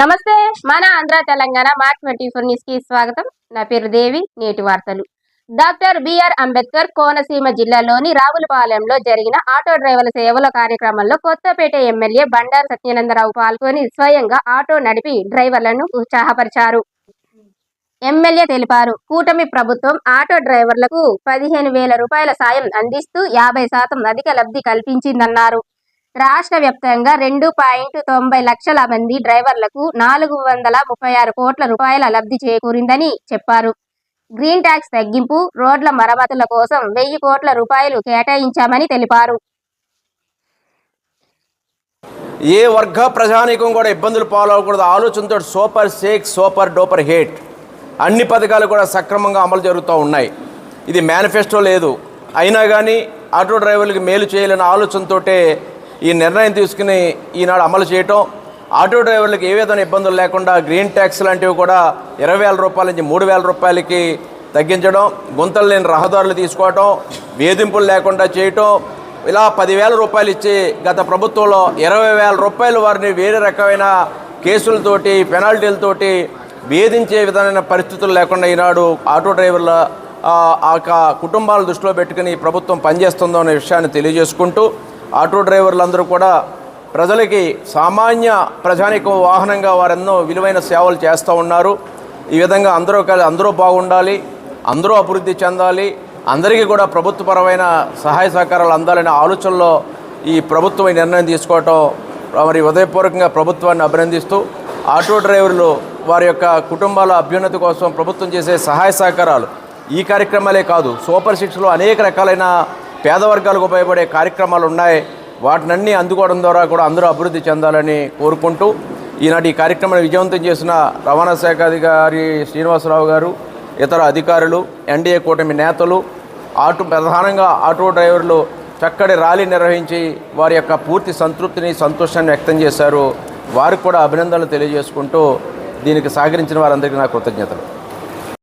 నమస్తే మన Andhra Telangana mark twenty four న్యూస్కి స్వాగతం. నా పేరు దేవి నేటి వార్తలు. డాక్టర్ బిఆర్ అంబేద్కర్ కోనసీమ జిల్లాలోని రావులపాలెంలో జరిగిన ఆటో డ్రైవర్ల సేవల కార్యక్రమంలో కొత్తపేట ఎమ్మెల్యే బండారు సత్యానందరావు పాల్గొని స్వయంగా ఆటో నడిపి డ్రైవర్లను ఉత్సాహపరిచారు. ఎమ్మెల్యే తెలిపారు కూటమి ప్రభుత్వం ఆటో డ్రైవర్లకు పదిహేను వేల రూపాయల సాయం అందిస్తూ యాభై శాతం అధిక లబ్ధి కల్పించిందన్నారు. రాష్ట్ర వ్యాప్తంగా రెండు పాయింట్ తొంభై లక్షల మంది డ్రైవర్లకు నాలుగు వందల ముప్పై ఆరు కోట్ల రూపాయల లబ్ధి చేకూరిందని చెప్పారు. గ్రీన్ ట్యాక్స్ తగ్గింపు రోడ్ల మరమ్మతుల కోసం వెయ్యి కోట్ల రూపాయలు కేటాయించామని తెలిపారు. ఏ వర్గ ప్రజానీకం కూడా ఇబ్బందులు పాలవకూడదు ఆలోచనతో super six super duper hit. అన్ని పథకాలు కూడా సక్రమంగా అమలు జరుగుతూ ఉన్నాయి. ఇది మేనిఫెస్టో లేదు. అయినా కానీ ఆటో డ్రైవర్లకు మేలు చేయాలనే ఆలోచనతోటే ఈ నిర్ణయం తీసుకుని ఈనాడు అమలు చేయటం ఆటో డ్రైవర్లకు ఏ విధమైన ఇబ్బందులు లేకుండా గ్రీన్ ట్యాక్స్ లాంటివి కూడా ఇరవై వేల రూపాయల నుంచి మూడు వేల రూపాయలకి తగ్గించడం గుంతలు లేని రహదారులు తీసుకోవటం వేధింపులు లేకుండా చేయటం ఇలా పదివేల రూపాయలు ఇచ్చి గత ప్రభుత్వంలో ఇరవై వేల రూపాయలు వారిని వేరే రకమైన కేసులతోటి పెనాల్టీలతోటి వేధించే విధమైన పరిస్థితులు లేకుండా ఈనాడు ఆటో డ్రైవర్ల ఆ యొక్క కుటుంబాల దృష్టిలో పెట్టుకుని ప్రభుత్వం పనిచేస్తుందో అనే విషయాన్ని తెలియజేసుకుంటూ ఆటో డ్రైవర్లందరూ కూడా ప్రజలకి సామాన్య ప్రజానిక వాహనంగా వారెన్నో విలువైన సేవలు చేస్తూ ఉన్నారు. ఈ విధంగా అందరూ కలి అందరూ బాగుండాలి అందరూ అభివృద్ధి చెందాలి అందరికీ కూడా ప్రభుత్వపరమైన సహాయ సహకారాలు అందాలనే ఆలోచనలో ఈ ప్రభుత్వం ఈ నిర్ణయం తీసుకోవటం మరి ఉదయపూర్వకంగా ప్రభుత్వాన్ని అభినందిస్తూ ఆటో డ్రైవర్లు వారి యొక్క కుటుంబాల అభ్యున్నతి కోసం ప్రభుత్వం చేసే సహాయ సహకారాలు ఈ కార్యక్రమాలే కాదు సూపర్ సిక్స్లో అనేక రకాలైన పేద వర్గాలకు ఉపయోగపడే కార్యక్రమాలు ఉన్నాయి. వాటినన్నీ అందుకోవడం ద్వారా కూడా అందరూ అభివృద్ధి చెందాలని కోరుకుంటూ ఈనాటి ఈ కార్యక్రమాన్ని విజయవంతం చేసిన రవాణా శాఖ అధికారి శ్రీనివాసరావు గారు ఇతర అధికారులు ఎన్డీఏ కూటమి నేతలు ఆటో ప్రధానంగా ఆటో డ్రైవర్లు చక్కటి ర్యాలీ నిర్వహించి వారి యొక్క పూర్తి సంతృప్తిని సంతోషాన్ని వ్యక్తం చేశారు. వారికి కూడా అభినందనలు తెలియజేసుకుంటూ దీనికి సహకరించిన వారందరికీ నా కృతజ్ఞతలు.